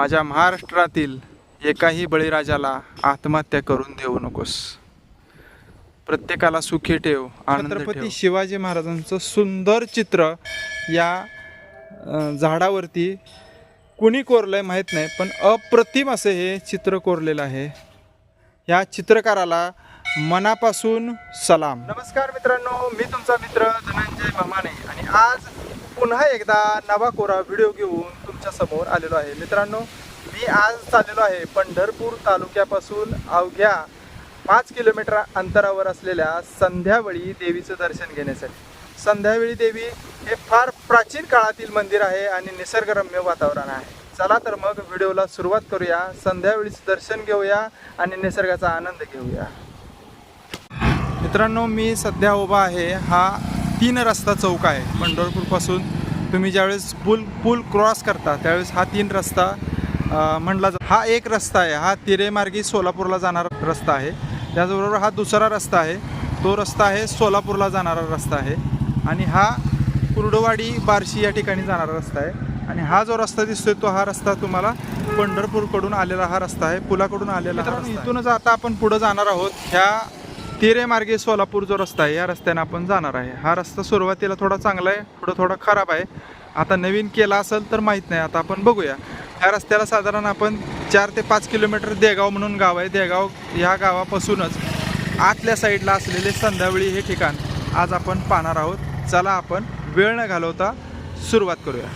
माझ्या महाराष्ट्रातील एकाही बळीराजाला आत्महत्या करून देऊ नकोस. प्रत्येकाला सुखी ठेव छत्रपती शिवाजी महाराजांचं सुंदर चित्र या झाडावरती कुणी कोरलंय माहीत नाही पण अप्रतिम असं हे चित्र कोरलेलं आहे. या चित्रकाराला मनापासून सलाम. नमस्कार मित्रांनो मी तुमचा मित्र धनंजय मामाने आणि आज पुन्हा एकदा नवा कोरा व्हिडिओ घेऊन तुमच्यासमोर आलेलो आहे. मित्रांनो मी आज चाललेलो आहे पंढरपूर तालुक्यापासून अवघ्या पाच किलोमीटर अंतरावर असलेल्या संध्यावळी देवीचं दर्शन घेण्यासाठी. संध्यावेळी देवी हे फार प्राचीन काळातील मंदिर आहे आणि निसर्गरम्य वातावरण आहे. चला तर मग व्हिडिओला सुरुवात करूया संध्यावेळीचं दर्शन घेऊया आणि निसर्गाचा आनंद घेऊया. मित्रांनो मी सध्या उभा आहे हा तीन रस्ता चौक आहे पंढरपूरपासून तुम्ही ज्यावेळेस पूल पूल क्रॉस करता त्यावेळेस हा तीन रस्ता अ, म्हणला जा हा एक रस्ता आहे हा तिरेमार्गी सोलापूरला जाणारा रस्ता आहे. त्याचबरोबर हा दुसरा रस्ता आहे तो रस्ता आहे सोलापूरला जाणारा रस्ता आहे. आणि हा कुर्डवाडी बार्शी या ठिकाणी जाणारा रस्ता आहे. आणि हा जो रस्ता दिसतोय तो हा रस्ता तुम्हाला पंढरपूरकडून आलेला हा रस्ता आहे पुलाकडून आलेला. इथूनच आता आपण पुढे जाणार आहोत. ह्या तिरेमार्गे सोलापूर जो रस्ता आहे या रस्त्याने आपण जाणार आहे. हा रस्ता सुरुवातीला थोडा चांगला आहे थोडा थोडा खराब आहे. आता नवीन केला असेल तर माहीत नाही आता आपण बघूया. ह्या रस्त्याला साधारण आपण चार ते पाच किलोमीटर देगाव म्हणून गाव आहे. देगाव ह्या गावापासूनच आतल्या साईडला असलेले संध्यावळी हे ठिकाण आज आपण पाहणार आहोत. चला आपण वेळ न घालवता सुरुवात करूया.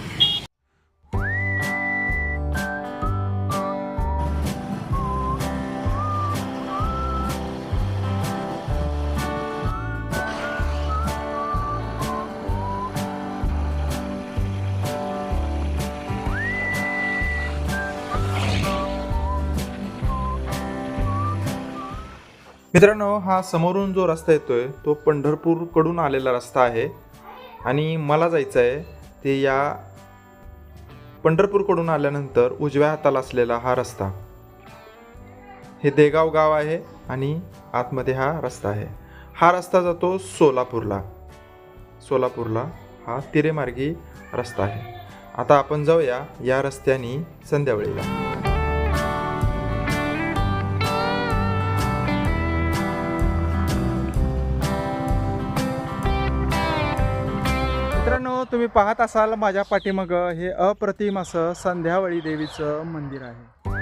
मित्रांनो हा समोरून जो रस्ता येतोय तो पंढरपूरकडून आलेला रस्ता आहे. आणि मला जायचं आहे ते या पंढरपूरकडून आल्यानंतर उजव्या हाताला असलेला हा रस्ता. हे देगाव गाव आहे आणि आतमध्ये हा रस्ता आहे. हा रस्ता जातो सोलापूरला. सोलापूरला हा तिरेमार्गी रस्ता आहे. आता आपण जाऊया या रस्त्याने संध्यावेळीला. तुम्ही पाहत असाल माझ्या पाठीमागं हे अप्रतिम असं संध्यावळी देवीचं मंदिर आहे.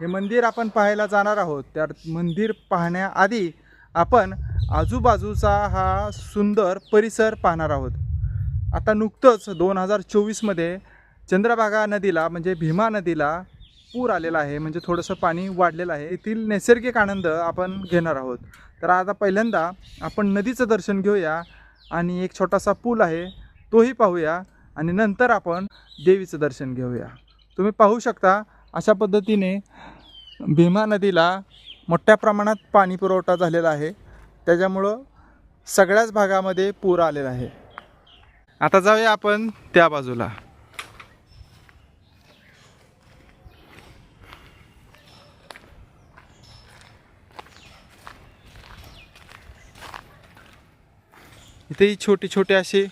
हे मंदिर आपण पाहायला जाणार आहोत. त्या मंदिर पाहण्याआधी आपण आजूबाजूचा हा सुंदर परिसर पाहणार आहोत. आता नुकतंच दोन हजार चोवीसमध्ये चंद्रभागा नदीला म्हणजे भीमा नदीला पूर आलेला आहे. म्हणजे थोडंसं पाणी वाढलेलं आहे. येथील नैसर्गिक आनंद आपण घेणार आहोत. तर आता पहिल्यांदा आपण नदीचं दर्शन घेऊया आणि एक छोटासा पूल आहे तोही पाहूया आणि नंतर आपण देवीचं दर्शन घेऊया. तुम्ही पाहू शकता अशा पद्धतीने भीमा नदीला मोठ्या प्रमाणात पाणी पुरवठा झालेला आहे. त्याच्यामुळं सगळ्याच भागामध्ये पूर आलेला आहे. आता जाऊया आपण त्या बाजूला. इथेही छोटी छोटी अशी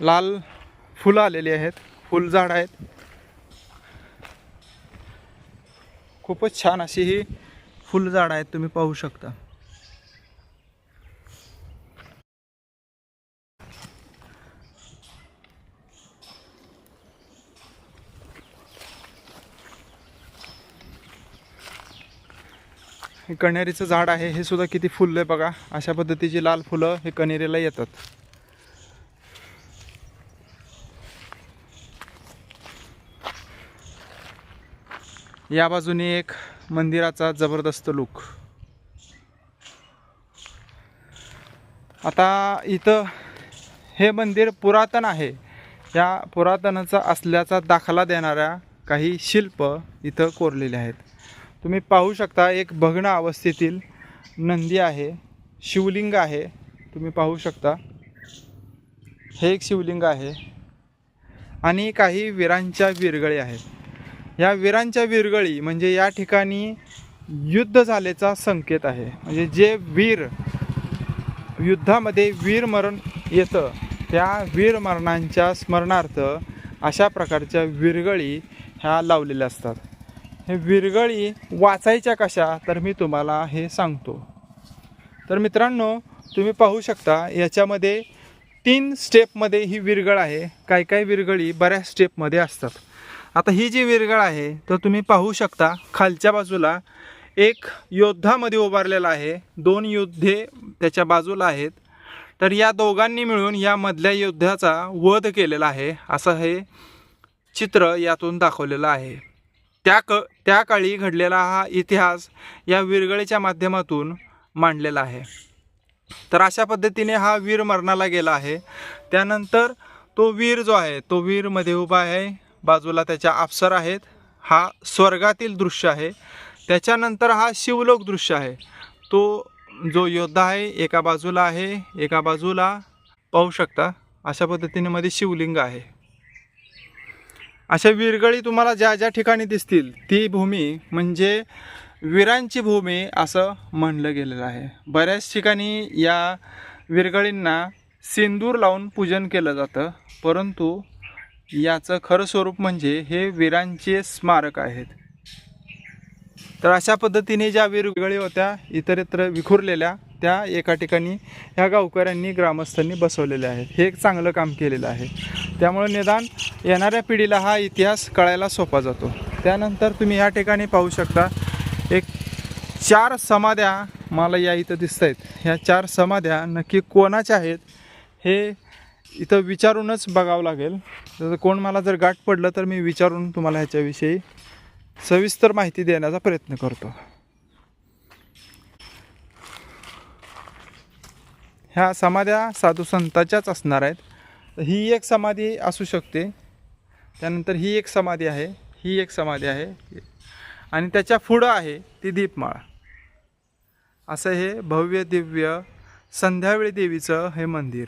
लाल फुलं आलेली आहेत. फुलझाड आहेत. खूपच छान अशी ही फुलझाड आहेत तुम्ही पाहू शकता. हे कण्हेरीचं झाड आहे हे सुद्धा किती फुललं आहे बघा. अशा पद्धतीची लाल फुलं हे कण्हेरीला येतात. या बाजूने एक मंदिराचा जबरदस्त लुक. आता इथं हे मंदिर पुरातन आहे. या पुरातनाचा असल्याचा दाखला देणाऱ्या काही शिल्प इथं कोरलेले आहेत. तुम्ही पाहू शकता एक भग्न अवस्थेतील नंदी आहे शिवलिंग आहे. तुम्ही पाहू शकता. हे एक शिवलिंग आहे. आणि काही वीरांच्या विरगळी आहेत. या वीरांच्या विरगळी म्हणजे या ठिकाणी युद्ध झाल्याचा संकेत आहे. म्हणजे जे वीर युद्धामध्ये वीरमरण येतं त्या वीरमरणांच्या स्मरणार्थ अशा प्रकारच्या विरगळी ह्या लावलेल्या असतात. हे विरगळी वाचायच्या कशा? तर मी तुम्हाला हे सांगतो. तर मित्रांनो तुम्ही पाहू शकता याच्यामध्ये तीन स्टेपमध्ये ही विरगळ आहे. काही काही विरगळी? बऱ्याच स्टेपमध्ये असतात. आता ही जी विरगळ आहे तर तुम्ही पाहू शकता. खालच्या बाजूला एक योद्धामध्ये उभारलेला आहे. दोन योद्धे त्याच्या बाजूला आहेत. तर या दोघांनी मिळून या मधल्या योद्ध्याचा वध केलेला आहे. असं हे चित्र यातून दाखवलेलं आहे. त्या क त्या काळी घडलेला हा इतिहास या विरगळीच्या माध्यमातून मांडलेला आहे. तर अशा पद्धतीने हा वीर मरणाला गेला आहे. त्यानंतर तो वीर जो आहे तो वीरमध्ये उभा आहे. बाजूला त्याच्या अप्सर आहेत. हा स्वर्गातील दृश्य आहे. त्याच्यानंतर हा शिवलोक दृश्य आहे. तो जो योद्धा आहे एका बाजूला आहे एका बाजूला पाहू शकता अशा पद्धतीने मध्ये शिवलिंग आहे. अशा विरगळी तुम्हाला ज्या ज्या ठिकाणी दिसतील ती भूमी म्हणजे वीरांची भूमी असं म्हणलं गेलेलं आहे. बऱ्याच ठिकाणी या विरगळींना सिंदूर लावून पूजन केलं जातं परंतु याचं खरं स्वरूप म्हणजे हे वीरांचे स्मारक आहेत. तर अशा पद्धतीने ज्या विरगळी होत्या इतरत्र विखुरलेल्या त्या एका ठिकाणी ह्या गावकऱ्यांनी ग्रामस्थांनी बसवलेल्या आहेत. हे एक चांगलं काम केलेलं आहे. त्यामुळे निदान येणाऱ्या पिढीला हा इतिहास कळायला सोपा जातो. त्यानंतर तुम्ही या ठिकाणी पाहू शकता एक चार समाध्या मला या इथं दिसत आहेत ह्या चार समाध्या नक्की कोणाच्या आहेत हे इथं विचारूनच बघावं लागेल. जर कोण मला जर गाठ पडलं तर मी विचारून तुम्हाला ह्याच्याविषयी सविस्तर माहिती देण्याचा प्रयत्न करतो. ह्या समाध्या साधू संताच्याच असणार आहेत. तर ही एक समाधी असू शकते. त्यानंतर ही एक समाधी आहे ही एक समाधी आहे. आणि त्याच्या पुढं आहे ती दीपमाळ. असं हे भव्य दिव्य संध्यावेळी देवीचं हे मंदिर.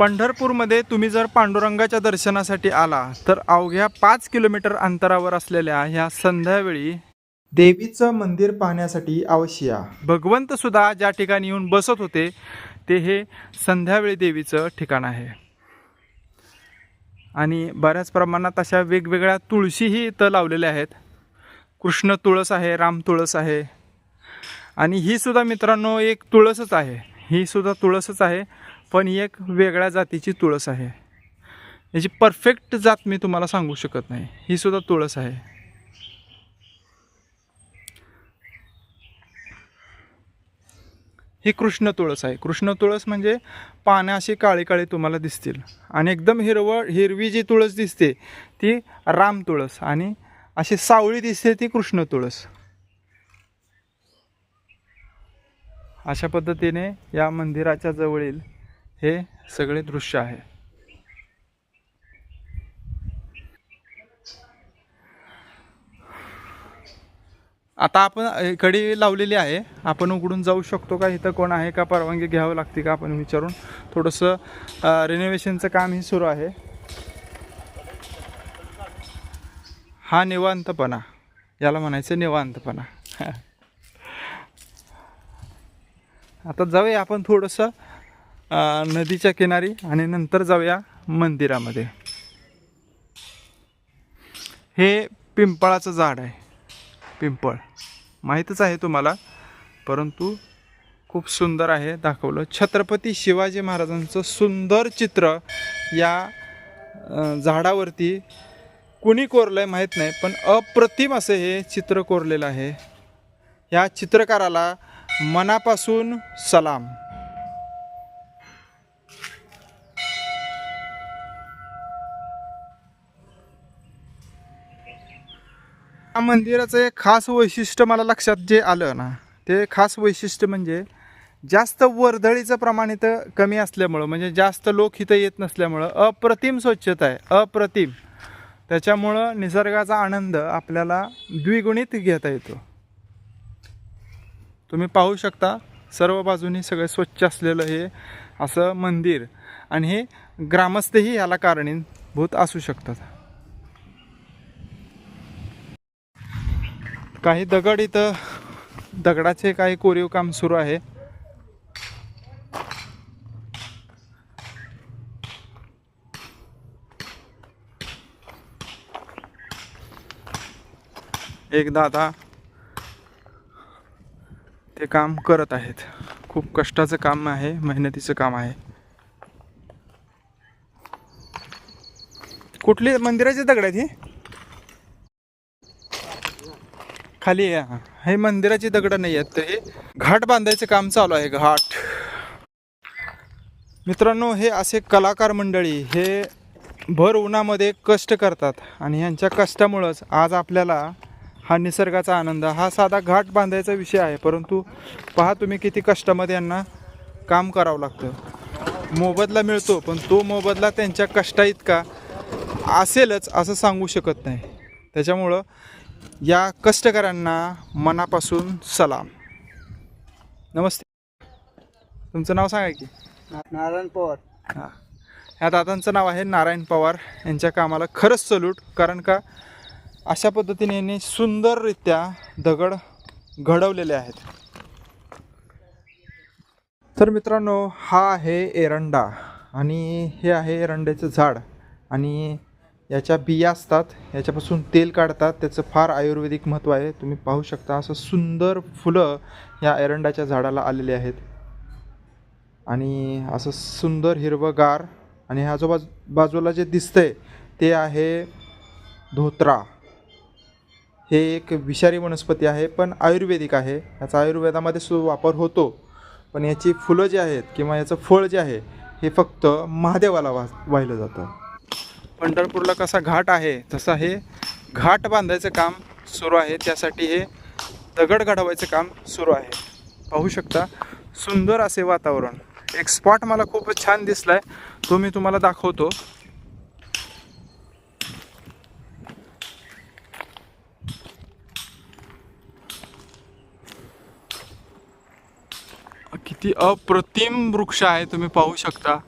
पंढरपूरमध्ये तुम्ही जर पांडुरंगाच्या दर्शनासाठी आला तर अवघ्या पाच किलोमीटर अंतरावर असलेल्या ह्या संध्यावेळी देवीचं मंदिर पाहण्यासाठी अवश्य या. भगवंत सुद्धा ज्या ठिकाणी येऊन बसत होते ते हे संध्यावेळी देवीचं ठिकाण आहे. आणि बऱ्याच प्रमाणात अशा वेगवेगळ्या तुळशीही इथं लावलेल्या आहेत. कृष्ण तुळस आहे राम तुळस आहे. आणि ही सुद्धा मित्रांनो एक तुळसच आहे. ही सुद्धा तुळसच आहे. पण ही एक वेगळ्या जातीची तुळस आहे. याची परफेक्ट जात मी तुम्हाला सांगू शकत नाही. ही सुद्धा तुळस आहे. ही कृष्ण तुळस आहे. कृष्ण तुळस म्हणजे पानं अशी काळी काळी तुम्हाला दिसतील. आणि एकदम हिरवळ हिरवी जी तुळस दिसते ती राम तुळस आणि अशी सावळी दिसते ती कृष्ण तुळस. अशा पद्धतीने या मंदिराच्या जवळील हे सगळे दृश्य आहे. आता आपण कडी लावलेली आहे. आपण उघडून जाऊ शकतो का? इथं कोण आहे का? परवानगी घ्यावं लागते का? आपण विचारून. थोडंसं रिनोव्हेशनचं कामही सुरू आहे. हा निवांतपणा. याला म्हणायचं निवांतपणा. आता जाऊया आपण थोडंसं नदीच्या किनारी आणि नंतर जाऊया मंदिरामध्ये. हे पिंपळाचं झाड आहे. पिंपळ. माहीतच आहे तुम्हाला परंतु खूप सुंदर आहे दाखवलं. छत्रपती शिवाजी महाराजांचं सुंदर चित्र या झाडावरती कुणी कोरलं आहे माहीत नाही पण अप्रतिम असं हे चित्र कोरलेलं आहे. ह्या चित्रकाराला मनापासून सलाम. मंदिराचं एक खास वैशिष्ट्य मला लक्षात जे आलं ना ते खास वैशिष्ट्य म्हणजे जास्त वर्दळीचं प्रमाण इथं कमी असल्यामुळं म्हणजे जास्त लोक इथं येत नसल्यामुळं अप्रतिम स्वच्छता आहे अप्रतिम. त्याच्यामुळं निसर्गाचा आनंद आपल्याला द्विगुणित घेता येतो. तुम्ही पाहू शकता सर्व बाजूनी सगळं स्वच्छ असलेलं हे असं मंदिर. आणि हे ग्रामस्थही ह्याला कारणीभूत असू शकतात. काही दगड इथं दगडाचे काही कोरीव काम सुरू आहे. एक दादा ते काम करत आहेत. खूप कष्टाचं काम आहे मेहनतीचं काम आहे. कुठली मंदिराचे दगड आहेत हे? खाली हे मंदिराची दगड नाही आहेत तर हे घाट बांधायचं काम चालू आहे घाट. मित्रांनो हे असे कलाकार मंडळी हे भर उन्हामध्ये कष्ट करतात आणि ह्यांच्या कष्टामुळंच आज आपल्याला हा निसर्गाचा आनंद हा साधा घाट बांधायचा विषय आहे. परंतु पहा तुम्ही किती कष्टामध्ये यांना काम करावं लागतं. मोबदला मिळतो पण तो मोबदला त्यांच्या कष्टा इतका असेलच असं सांगू शकत नाही. त्याच्यामुळं या कष्टकऱ्यांना मनापासून सलाम. नमस्ते. तुमचं नाव सांगा की. नारायण पवार. हां. ह्या दादांचं नाव आहे नारायण पवार. यांच्या कामाला खरंच सल्यूट कारण का अशा पद्धतीने यांनी सुंदररित्या दगड घडवलेले आहेत. तर मित्रांनो हा आहे एरंडा आणि हे आहे एरंड्याचं झाड आणि याच्या बिया असतात याच्यापासून तेल काढतात त्याचं फार आयुर्वेदिक महत्त्व आहे. तुम्ही पाहू शकता असं सुंदर फुलं या एरंडाच्या झाडाला आलेले आहेत. आणि असं सुंदर हिरवंगार आणि आजूबाजू बाजूला जे दिसतंय ते आहे धोत्रा. हे एक विषारी वनस्पती आहे पण आयुर्वेदिक आहे. याचा आयुर्वेदामध्ये सुद्धा वापर होतो. पण याची फुलं जी आहेत किंवा याचं फळ जे आहे हे फक्त महादेवाला वा वाहिलं जातं. पंढरपूरला कसा घाट आहे तसा हे घाट बांधायचं काम सुरू आहे. त्यासाठी हे दगड घडवायचं काम सुरू आहे. पाहू शकता सुंदर असे वातावरण. एक स्पॉट मला खूपच छान दिसलाय. तो मी तुम्हाला दाखवतो. किती अप्रतिम वृक्ष आहे तुम्ही पाहू शकता.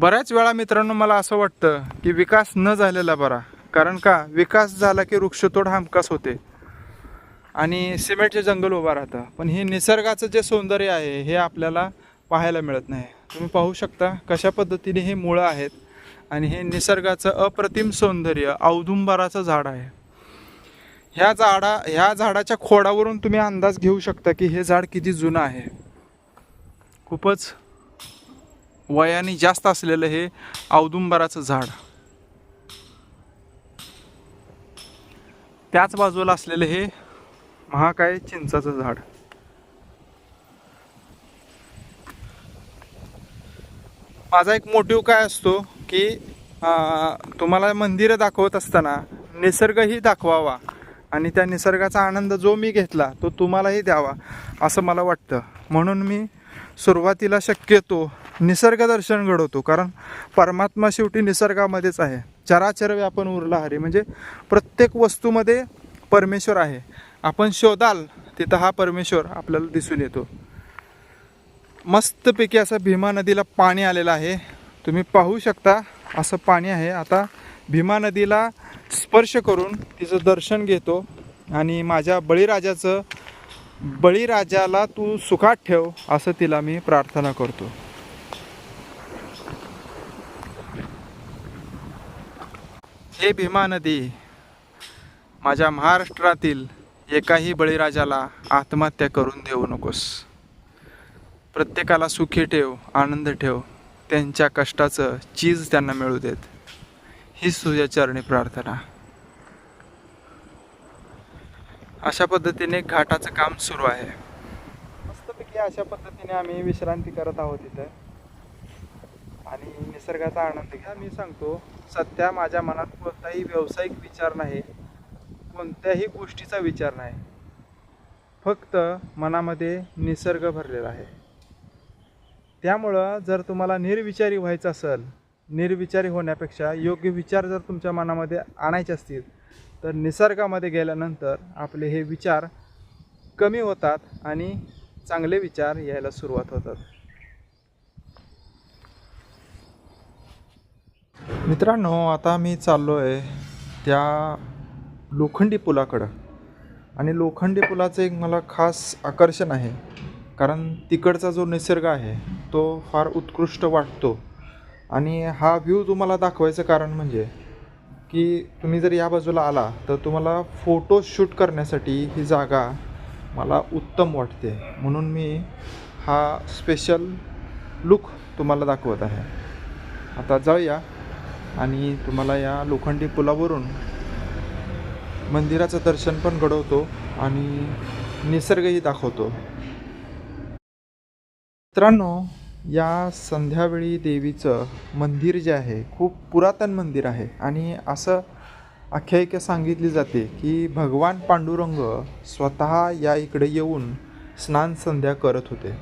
बऱ्याच वेळा मित्रांनो मला असं वाटतं की विकास न झालेला बरा. कारण का? विकास झाला की वृक्षतोड हमखास होते. आणि सिमेंटचे जंगल उभं राहतं. पण हे निसर्गाचं जे सौंदर्य आहे हे आपल्याला पाहायला मिळत नाही. तुम्ही पाहू शकता कशा पद्धतीने हे मुळं आहेत आणि हे निसर्गाचं अप्रतिम सौंदर्य औदुंबराचं झाड आहे. ह्या झाडा ह्या झाडाच्या खोडावरून तुम्ही अंदाज घेऊ शकता की हे झाड किती जुनं आहे. खूपच वयाने जास्त असलेलं हे औदुंबराचं झाड. त्याच बाजूला असलेलं हे महाकाय चिंचाचं झाड. माझा एक मोटिव काय असतो की तुम्हाला मंदिरं दाखवत असताना निसर्गही दाखवावा आणि त्या निसर्गाचा आनंद जो मी घेतला तो तुम्हालाही द्यावा असं मला वाटतं. म्हणून मी सुरुवातीला शक्यतो निसर्ग दर्शन घडवतो. कारण परमात्मा शेवटी निसर्गामध्येच आहे. चराचर व्यापन उरला हरे. म्हणजे प्रत्येक वस्तूमध्ये परमेश्वर आहे. आपण शोधाल तिथं हा परमेश्वर आपल्याला दिसून येतो. मस्तपैकी असं भीमा नदीला पाणी आलेलं आहे. तुम्ही पाहू शकता असं पाणी आहे. आता भीमा नदीला स्पर्श करून तिचं दर्शन घेतो. आणि माझ्या बळीराजाचं बळीराजाला तू सुखात ठेव असं तिला मी प्रार्थना करतो. हे भीमा नदी माझ्या महाराष्ट्रातील एकाही बळीराजाला आत्महत्या करून देऊ नकोस. प्रत्येकाला सुखी ठेव आनंद ठेव त्यांच्या कष्टाचं चीज त्यांना मिळू देत. हीच तुझ्या चरणी प्रार्थना. अशा पद्धतीने घाटाचं काम सुरू आहे. मस्तपैकी अशा पद्धतीने आम्ही विश्रांती करत आहोत इथं. निसर्गाचा आनंद घ्या मी सांगतो सध्या माझ्या मनात कोणताही व्यावसायिक विचार नाही कोणत्याही गोष्टीचा विचार नाही. फक्त मनामध्ये निसर्ग भरलेला आहे. त्यामुळं जर तुम्हाला निर्विचारी व्हायचं असेल निर्विचारी होण्यापेक्षा योग्य विचार जर तुमच्या मनामध्ये आणायचे असतील तर निसर्गामध्ये गेल्यानंतर आपले हे विचार कमी होतात आणि चांगले विचार यायला सुरुवात होतात. मित्रांनो आता मी चाललो आहे त्या लोखंडी पुलाकडं. आणि लोखंडी पुलाचं एक मला खास आकर्षण आहे कारण तिकडचा जो निसर्ग आहे तो फार उत्कृष्ट वाटतो. आणि हा व्ह्यू तुम्हाला दाखवायचं कारण म्हणजे की तुम्ही जर या बाजूला आला तर तुम्हाला फोटो शूट करण्यासाठी ही जागा मला उत्तम वाटते. म्हणून मी हा स्पेशल लुक तुम्हाला दाखवत आहे. आता जाऊया. आणि तुम्हाला या लोखंडी पुलावरून मंदिराचं दर्शन पण घडवतो आणि निसर्गही दाखवतो. मित्रांनो या संध्यावेळी देवीचं मंदिर जे आहे खूप पुरातन मंदिर आहे आणि असं आख्यायिका सांगितली जाते की भगवान पांडुरंग स्वतः या इकडे येऊन स्नान संध्या करत होते.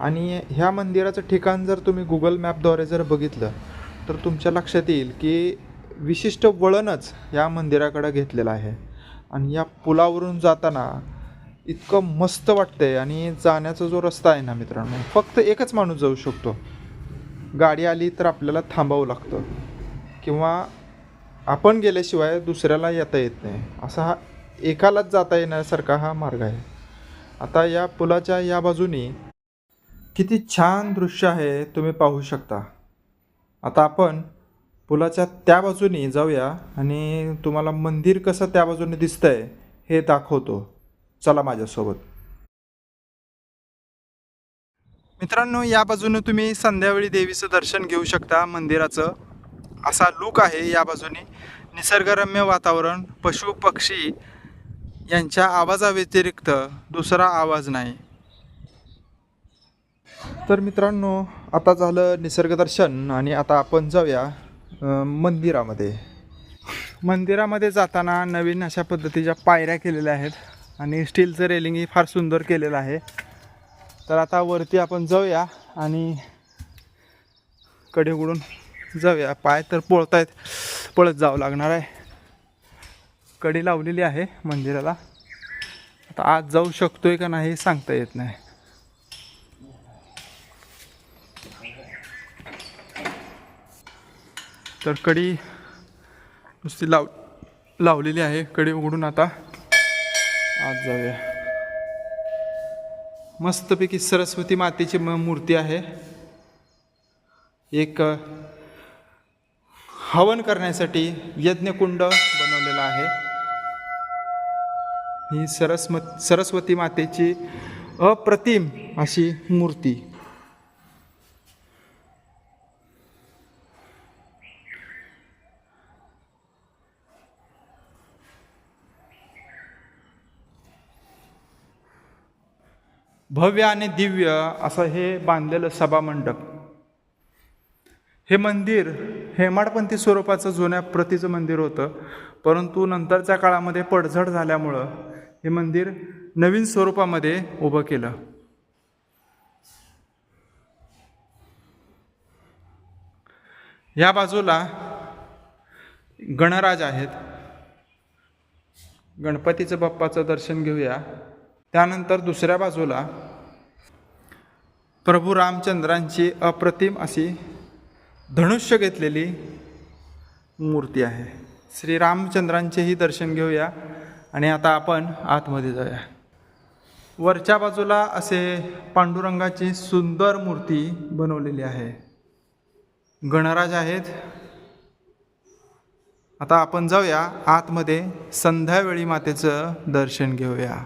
आणि ह्या मंदिराचं ठिकाण जर तुम्ही गुगल मॅपद्वारे जर बघितलं तर तुमच्या लक्षात येईल की विशिष्ट वळणच या मंदिराकडं घेतलेलं आहे. आणि या पुलावरून जाताना इतकं मस्त वाटतंय आणि जाण्याचा जो रस्ता आहे ना मित्रांनो फक्त एकच माणूस जाऊ शकतो. गाडी आली तर आपल्याला थांबावं लागतं. किंवा आपण गेल्याशिवाय दुसऱ्याला येता येत नाही. असा हा एकालाच जाता येण्यासारखा हा मार्ग आहे. आता या पुलाच्या या बाजूनी किती छान दृश्य आहे तुम्ही पाहू शकता. आता आपण पुलाच्या त्या बाजूनी जाऊया आणि तुम्हाला मंदिर कसं त्या बाजूने दिसतंय हे दाखवतो. चला माझ्यासोबत. मित्रांनो या बाजूने तुम्ही संध्यावेळी देवीचं दर्शन घेऊ शकता मंदिराचं. असा लूक आहे या बाजूने. निसर्गरम्य वातावरण पशु पक्षी यांच्या आवाजाव्यतिरिक्त दुसरा आवाज नाही. तर मित्रांनो आता झालं निसर्गदर्शन आणि आता आपण जाऊया मंदिरामध्ये. मंदिरामध्ये जाताना नवीन अशा पद्धतीच्या पायऱ्या केलेल्या आहेत आणि स्टीलचं रेलिंगही फार सुंदर केलेलं आहे. तर आता वरती आपण जाऊया आणि कडे उघडून जाऊया. पाय तर पळत आहेत पळत जावं लागणार आहे. कडी लावलेली आहे मंदिराला. आता आज जाऊ शकतोय का नाही सांगता येत नाही. तर कडी नुसती लाव लावलेली आहे. कडी उघडून आता आज जाऊया. मस्तपैकी सरस्वती मातेची म मूर्ती आहे. एक हवन करण्यासाठी यज्ञकुंड बनवलेला आहे. ही सरस्म सरस्वती मातेची अप्रतिम अशी मूर्ती. भव्य आणि दिव्य असं हे बांधलेलं सभामंडप. हे मंदिर हेमाडपंथी स्वरूपाचं जुन्या प्रतीचं मंदिर होतं परंतु नंतरच्या काळामध्ये पडझड झाल्यामुळं हे मंदिर नवीन स्वरूपामध्ये उभं केलं. या बाजूला गणराज आहेत. गणपतीचं बाप्पाचं दर्शन घेऊया. त्यानंतर दुसऱ्या बाजूला प्रभू रामचंद्रांची अप्रतिम अशी धनुष्य घेतलेली मूर्ती आहे. श्री रामचंद्रांचेही दर्शन घेऊया आणि आता आपण आतमध्ये जाऊया. वरच्या बाजूला असे पांडुरंगाची सुंदर मूर्ती बनवलेली आहे. गणराज आहेत. आता आपण जाऊया आतमध्ये संध्यावेळी मातेचं दर्शन घेऊया.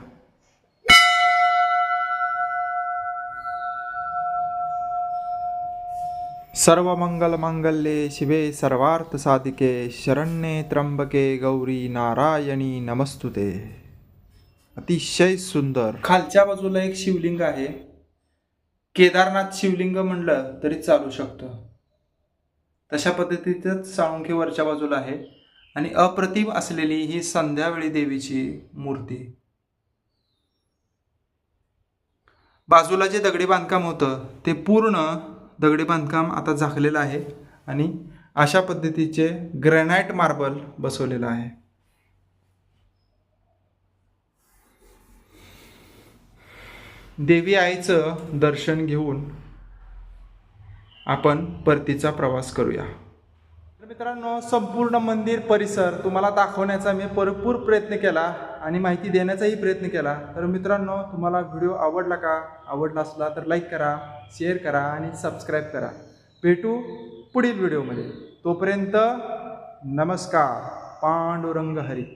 सर्व सर्वमंगलमांगल्ये शिवे सर्वार्थ साधिके शरण्ये त्र्यंबके गौरी नारायणी नमस्तुते. अतिशय सुंदर. खालच्या बाजूला एक शिवलिंग आहे. केदारनाथ शिवलिंग म्हणलं तरी चालू शकतं. तशा पद्धतीचंच साळुंखे वरच्या बाजूला आहे आणि अप्रतिम असलेली ही संध्यावेळी देवीची मूर्ती. बाजूला जे दगडी बांधकाम होतं ते पूर्ण दगडी बांधकाम आता झाकलेलं आहे आणि अशा पद्धतीचे ग्रॅनाईट मार्बल बसवलेलं आहे. देवी आईचं दर्शन घेऊन आपण परतीचा प्रवास करूया. तर मित्रांनो संपूर्ण मंदिर परिसर तुम्हाला दाखवण्याचा मी भरपूर प्रयत्न केला आणि माहिती देण्याचाही प्रयत्न केला. तर मित्रांनो तुम्हाला व्हिडिओ आवडला का? आवडला असला तर लाईक करा शेअर करा आणि सबस्क्राईब करा. भेटू पुढील व्हिडिओमध्ये. तोपर्यंत नमस्कार. पांडुरंग हरी.